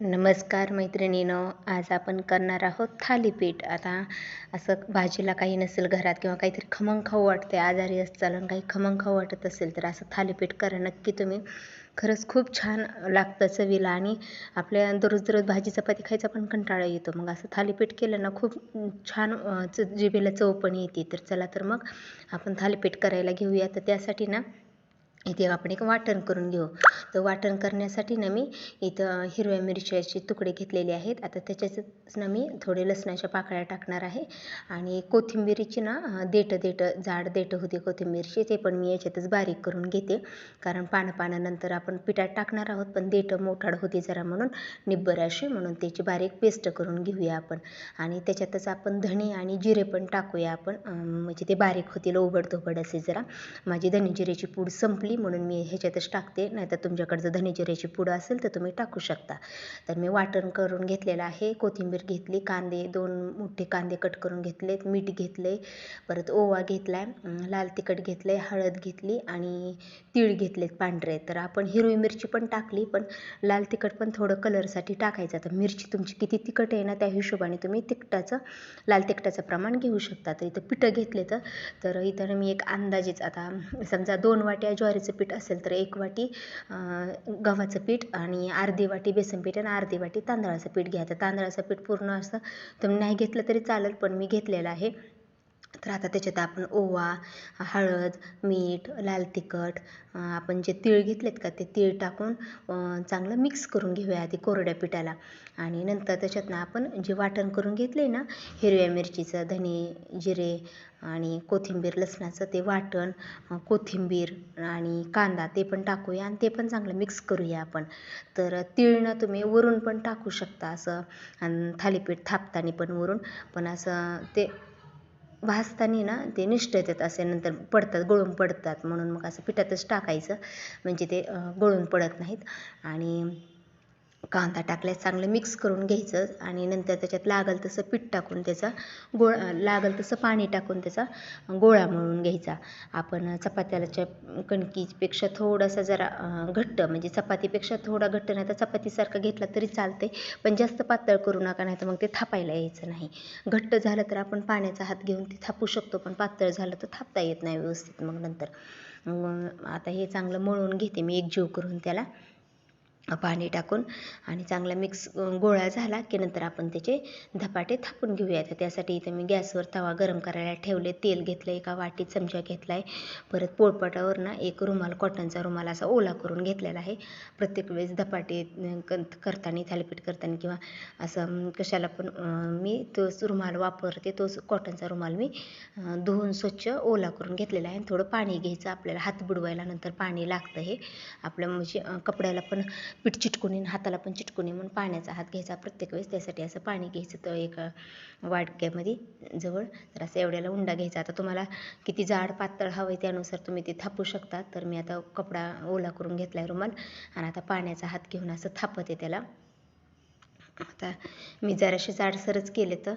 नमस्कार मैत्रिणीनं आज आपण करणार आहोत थालीपीठ. आता असं भाजीला काही नसेल घरात किंवा काहीतरी खमंग खाऊ वाटते आजारी असताल आणि काही खमंग खाऊ वाटत असेल तर असं थालीपीठ करा. नक्की तुम्ही. खरंच खूप छान लागतं चवीला आणि आपल्या दररोज दररोज भाजी चपाती खायचा पण कंटाळा येतो. मग असं थालीपीठ केलं ना खूप छान च जिभेला चव पण येते. तर चला तर मग आपण थालीपीठ करायला घेऊया. तर त्यासाठी ना इथे आपण एक वाटण करून घेऊ. तर वाटण करण्यासाठी ना मी इथं हिरव्या मिरच्याचे तुकडे घेतलेले आहेत. आता त्याच्याच ना मी थोडे लसणाच्या पाकळ्या टाकणार आहे. आणि कोथिंबीरीची ना देठं देठं जाड देठं होती कोथिंबीरची ते पण मी याच्यातच बारीक करून घेते. कारण पानं पानानंतर आपण पिठात टाकणार आहोत पण देठं मोठाड होती जरा म्हणून निब्बर अशी म्हणून त्याची बारीक पेस्ट करून घेऊया आपण. आणि त्याच्यातच आपण धणे आणि जिरे पण टाकूया आपण. म्हणजे ते बारीक होतील ओबड धोबड असे जरा. माझी धणे जिरेची पूड संपली. म्हणून मी ह्याच्यातच टाकते. नाहीतर तुमच्याकडचं जर धने जिऱ्याची पुडं असेल तर तुम्ही टाकू शकता. तर मी वाटण करून घेतलेलं आहे. कोथिंबीर घेतली कांदे दोन मोठे कांदे कट करून घेतलेत मीठ घेतले परत ओवा घेतला लाल तिखट घेतलं आहे हळद घेतली आणि तीळ घेतलेत पांढरे. तर आपण हिरवी मिरची पण टाकली पण लाल तिखट पण थोडं कलरसाठी टाकायचं. तर मिरची तुमची किती तिखट आहे ना त्या हिशोबाने तुम्ही तिखटाचं लाल तिखटाचं प्रमाण घेऊ शकता. तर इथं पिठं घेतले तर इथं मी एक अंदाजेच आता समजा दोन वाट्या ज्वारी ज्वारीचं पीठ असेल तर एक वाटी गव्हाचं पीठ आणि अर्धी वाटी बेसन पीठ आणि अर्धी वाटी तांदळाचं पीठ घ्यायचं तांदळाचं पीठ पूर्ण असं तुम्ही नाही घेतलं तरी चालेल पण मी घेतलेलं आहे. तर आता त्याच्यात आपण ओवा हळद मीठ लाल तिखट आपण जे तीळ घेतलेत का ते तीळ टाकून चांगलं मिक्स करून घेऊया आधी कोरड्या पिठाला. आणि नंतर त्याच्यातनं आपण जे वाटण करून घेतले ना हिरव्या मिरचीचं धने जिरे आणि कोथिंबीर लसणाचं ते वाटण कोथिंबीर आणि कांदा ते पण टाकूया आणि ते पण चांगलं मिक्स करूया आपण. तर तीळनं तुम्ही वरून पण टाकू शकता असं आणि थालीपीठ थापताना पण वरून. पण असं ते भाजताना ना ते निष्ठ येतात असे नंतर पडतात गळून पडतात. म्हणून मग असं पिठातच टाकायचं. म्हणजे ते गळून पडत नाहीत. आणि कांदा टाकल्यास चांगलं मिक्स करून घ्यायचं आणि नंतर त्याच्यात लागल तसं पीठ टाकून त्याचा गोळा लागल तसं पाणी टाकून त्याचा गोळा मळून घ्यायचा. आपण चपात्याच्या कणकीपेक्षा थोडासा जरा घट्ट म्हणजे चपातीपेक्षा थोडा घट्ट नाही तर चपातीसारखं घेतला तरी चालते पण जास्त पातळ करू नका नाही तर मग ते थापायला यायचं नाही. घट्ट झालं तर आपण पाण्याचा हात घेऊन ते थापू शकतो पण पातळ झालं तर थापता येत नाही व्यवस्थित. मग नंतर मग आता हे चांगलं मळून घेते मी एक जीव करून त्याला. पाणी टाकून आणि चांगला मिक्स गोळा झाला की नंतर आपण त्याचे धपाटे थापून घेऊया. तर त्यासाठी इथं मी गॅसवर तवा गरम करायला ठेवले तेल घेतलं एका वाटीत चमचा घेतला आहे परत पोळपाटावर ना एक रुमाल कॉटनचा रुमाल असा ओला करून घेतलेला आहे. प्रत्येक वेळेस धपाटे करताना थालीपीठ करताना किंवा असं कशाला पण मी तोच रुमाल वापरते तोच कॉटनचा रुमाल मी धुवून स्वच्छ ओला करून घेतलेला आहे. थोडं पाणी घ्यायचं आपल्याला हात बुडवायला नंतर पाणी लागतं हे. आपल्या म्हणजे कपड्याला पण पीठ चिटकुनी हाताला पण चिटकुनी म्हणून पाण्याचा हात घ्यायचा प्रत्येक वेळेस. त्यासाठी असं पाणी घ्यायचं तर एका वाटक्यामध्ये जवळ. तर असं एवढ्याला उंडा घ्यायचा. आता तुम्हाला किती जाड पातळ हवं आहे त्यानुसार तुम्ही ते थापू शकता. तर मी आता कपडा ओला करून घेतला आहे रुमाल. आणि आता पाण्याचा हात घेऊन असं थापत आहे त्याला. आता मी जरासे जाडसरच केले तर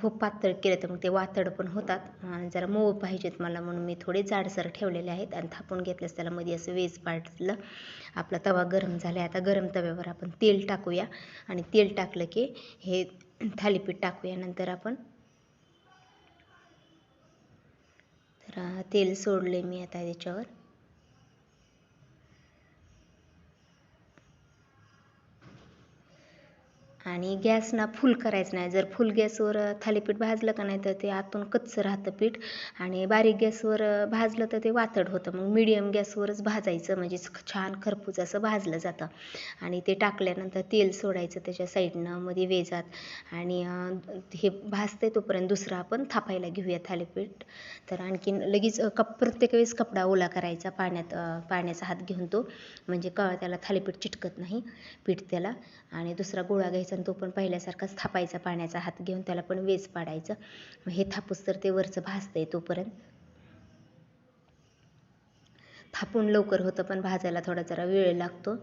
खूप पातळ केलं तर मग ते वातड पण होतात. आणि जरा मऊ पाहिजेत मला म्हणून मी थोडे जाडसर ठेवलेले आहेत आणि थापून घेतल्यास त्याला. मध्ये असं वेज पाडलं आपला तवा गरम झाला आता गरम तव्यावर आपण तेल टाकूया. आणि तेल टाकलं की हे थालीपीठ टाकूया. नंतर आपण तर तेल सोडले मी आता त्याच्यावर. आणि गॅस ना फुल करायचं नाही. जर फुल गॅसवर थालीपीठ भाजलं का नाही तर ते आतून कच्चं राहतं पीठ आणि बारीक गॅसवर भाजलं तर ते वातड होतं. मग मिडियम गॅसवरच भाजायचं म्हणजे छान खरपूस असं भाजलं जातं. आणि ते टाकल्यानंतर तेल सोडायचं त्याच्या साईडनं मध्ये वेजात. आणि हे भाजते तोपर्यंत दुसरं आपण थापायला घेऊया थालीपीठ. तर आणखीन लगेच कप प्रत्येक वेळेस कपडा ओला करायचा पाण्यात पाण्याचा हात घेऊन तो. म्हणजे क त्याला थालीपीठ चिटकत नाही पीठ त्याला. आणि दुसरा गोळा घ्यायचा आणि तो पण पहिल्यासारखाच थापायचा पाण्याचा हात घेऊन त्याला पण वेज पाडायचं. मग हे थापूस तर ते वरचं भाजतंय तोपर्यंत. थापून लवकर होतं पण भाजायला थोडा जरा वेळ लागतो.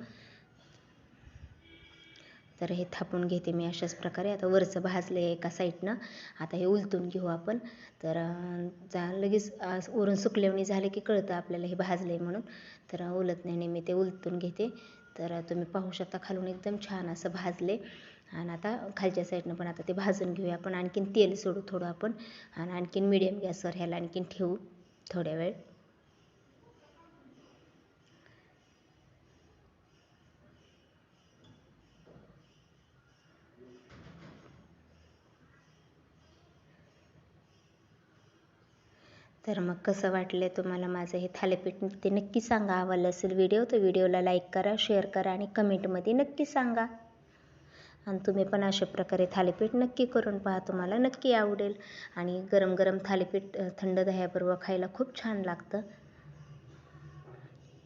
तर हे थापून घेते मी अशाच प्रकारे. आता वरचं भाजलं आहे एका साईडनं. आता हे उलटून घेऊ आपण. तर जा लगेच वरून सुकलेवणी झाले की कळतं आपल्याला हे भाजलं आहे म्हणून. तर उलत नाही मी ते उलटून घेते. तर तुम्ही पाहू शकता खालून एकदम छान असं भाजले आणि आता खालच्या साईडनं पण आता ते भाजून घेऊया. आपण आणखीन तेल सोडू थोडं आपण. आणि आणखीन मिडियम गॅसवर ह्याला आणखीन ठेवू थोड्या वेळ. तर मग कसं वाटलं तुम्हाला माझं हे थालीपीठ ते नक्की सांगा. आवडलं असेल व्हिडिओ तर व्हिडिओला लाईक करा शेअर करा आणि कमेंटमध्ये नक्की सांगा. आणि तुम्ही पण अशा प्रकारे थालीपीठ नक्की करून पहा तुम्हाला नक्की आवडेल. आणि गरम गरम थालीपीठ थंड दह्याबरोबर खायला खूप छान लागतं.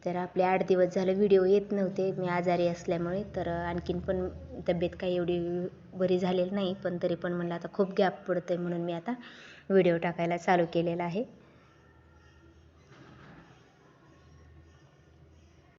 तर आपले आठ दिवस झाले व्हिडिओ येत नव्हते मी आजारी असल्यामुळे. तर आणखीन पण तब्येत काही एवढी बरी झालेली नाही पण तरी पण म्हणलं आता खूप गॅप पडतं आहे म्हणून मी आता व्हिडिओ टाकायला चालू केलेला आहे.